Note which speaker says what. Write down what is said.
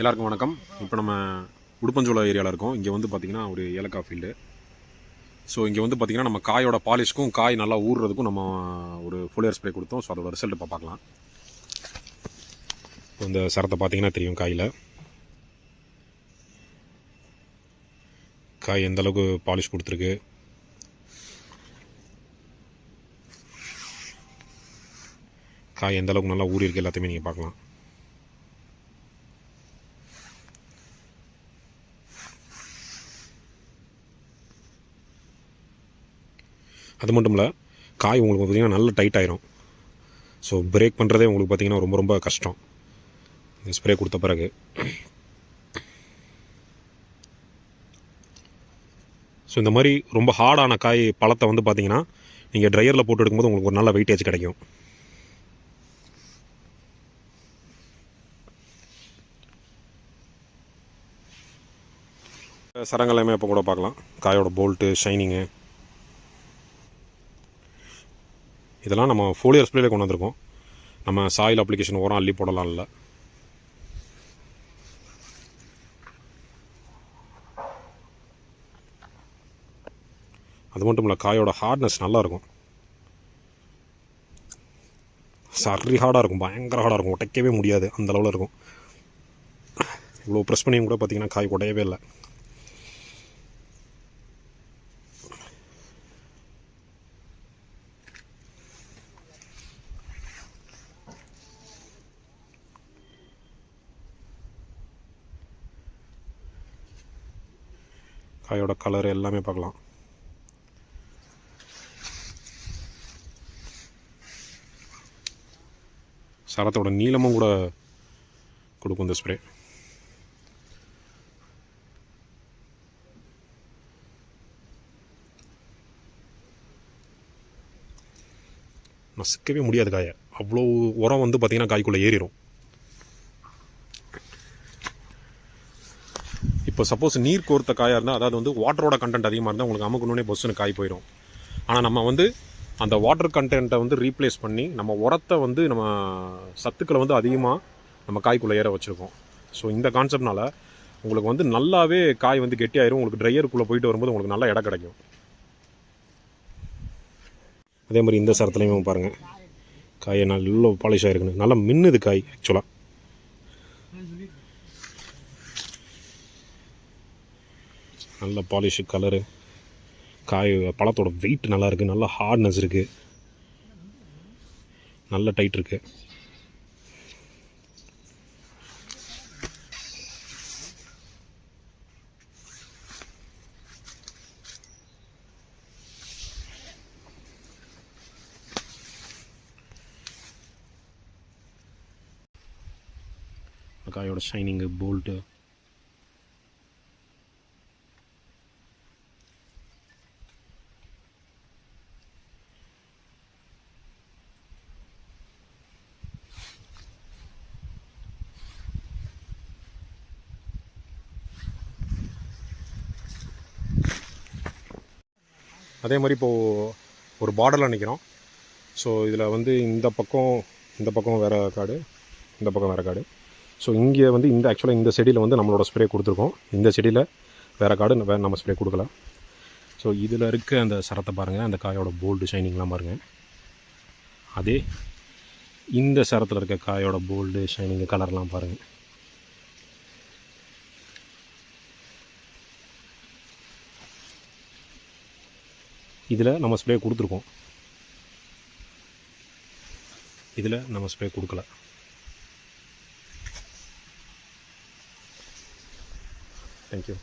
Speaker 1: எல்லாருக்கும் வணக்கம். இப்போ நம்ம உடுப்பஞ்சோலை ஏரியாவில் இருக்கோம். இங்கே வந்து பார்த்திங்கன்னா ஒரு ஏலக்காய் ஃபீல்டு ஸோ இங்கே வந்து பார்த்திங்கன்னா நம்ம காயோட பாலிஷ்க்கும் காய் நல்லா ஊறுறதுக்கும் நம்ம ஒரு ஃபுலியர் ஸ்ப்ரே கொடுத்தோம். ஸோ அதோட ரிசல்ட் இப்போ பார்க்கலாம் இப்போ இந்த சரத்தை பார்த்தீங்கன்னா தெரியும் காயில். காய் எந்தளவுக்கு பாலிஷ் கொடுத்துருக்கு? காய் எந்தளவுக்கு நல்லா ஊறியிருக்கு எல்லாத்தையுமே நீங்கள் பார்க்கலாம் அது மட்டும் இல்லை காய் உங்களுக்கு பார்த்திங்கன்னா நல்ல டைட் ஆயிரும். ஸோ பிரேக் பண்ணுறதே உங்களுக்கு பார்த்தீங்கன்னா ரொம்ப ரொம்ப கஷ்டம். இந்த ஸ்ப்ரே கொடுத்த பிறகு. ஸோ இந்த மாதிரி ரொம்ப ஹார்டான காய் பழத்தை வந்து பார்த்தீங்கன்னா நீங்கள் ட்ரையரில் போட்டு எடுக்கும்போது உங்களுக்கு ஒரு நல்ல வெயிட்டேஜ் கிடைக்கும். சரங்கள் எல்லாமே இப்போ கூட பார்க்கலாம். காயோட போல்ட்டு ஷைனிங்கு இதெல்லாம் நம்ம ஃபோலியர் ஸ்ப்ரேல கொண்டு வந்திருக்கோம் நம்ம சாயில் அப்ளிகேஷன் உரம் அள்ளி போடலாம் இல்லை அது மட்டும் இல்லை காயோட ஹார்ட்னஸ் நல்லாயிருக்கும் சரி ஹார்டாக இருக்கும் பயங்கர ஹார்டாக இருக்கும். உடைக்கவே முடியாது அந்த அளவில் இருக்கும். இவ்வளோ ப்ரெஸ் பண்ணியும் கூட பார்த்தீங்கன்னா காய் உடையவே இல்லை. காயோட கலர் எல்லாமே பார்க்கலாம். சரத்தோட நீளமும் கூட கொடுக்கும் இந்த ஸ்ப்ரே நசுக்கவே முடியாது காயை. அவ்வளோ உரம் வந்து பார்த்திங்கன்னா காய்க்குள்ளே ஏறிடும் இப்போ சப்போஸ் நீர் கோர்த்த காயாக இருந்தால் அதாவது வந்து வாட்டரோட கண்டென்ட் அதிகமாக இருந்தால் உங்களுக்கு அமுக்கணுன்னே பொஸ்ஸுன்னு காய் போயிடும் ஆனால் நம்ம வந்து அந்த வாட்டர் கண்டென்ட்டை வந்து ரீப்ளேஸ் பண்ணி நம்ம உரத்தை வந்து நம்ம சத்துக்களை வந்து அதிகமாக நம்ம காய்க்குள்ளே ஏற வச்சுருக்கோம். ஸோ இந்த கான்செப்ட்னால் உங்களுக்கு வந்து நல்லாவே காய் வந்து கெட்டியாயிரும். உங்களுக்கு ட்ரையருக்குள்ளே போயிட்டு வரும்போது உங்களுக்கு நல்ல இடம் கிடைக்கும். அதே மாதிரி இந்த சரத்துலையும் பாருங்கள் காயை நல்ல பாலிஷ் ஆகிருக்குன்னு நல்லா மின்னுது காய் ஆக்சுவலாக நல்ல பாலிஷு கலரு. காய் பழத்தோட வெயிட் நல்லா இருக்குது நல்ல ஹார்ட்னஸ் இருக்குது நல்ல டைட் இருக்குது காயோட ஷைனிங்கு போல்ட்டு அதே மாதிரி இப்போது ஒரு பார்டரில் நிற்கிறோம் ஸோ இதில் வந்து இந்த பக்கம் இந்த பக்கம் வேறு காடு இந்த பக்கம் வேறு காடு. ஸோ இங்கே வந்து இந்த ஆக்சுவலாக இந்த செடியில் வந்து நம்மளோட ஸ்ப்ரே கொடுத்துருக்கோம். இந்த செடியில் வேறு காடு வேறு நம்ம ஸ்ப்ரே கொடுக்கல ஸோ இதில் இருக்க அந்த சரத்தை பாருங்கள் அந்த காயோட போல்டு ஷைனிங்லாம் பாருங்கள் அதே இந்த சரத்தில் இருக்க காயோட போல்டு ஷைனிங் கலர்லாம் பாருங்கள் இதில் நம்ம ஸ்ப்ரே கொடுத்துருக்கோம். இதில் நம்ம ஸ்ப்ரே கொடுக்கல. தேங்க்யூ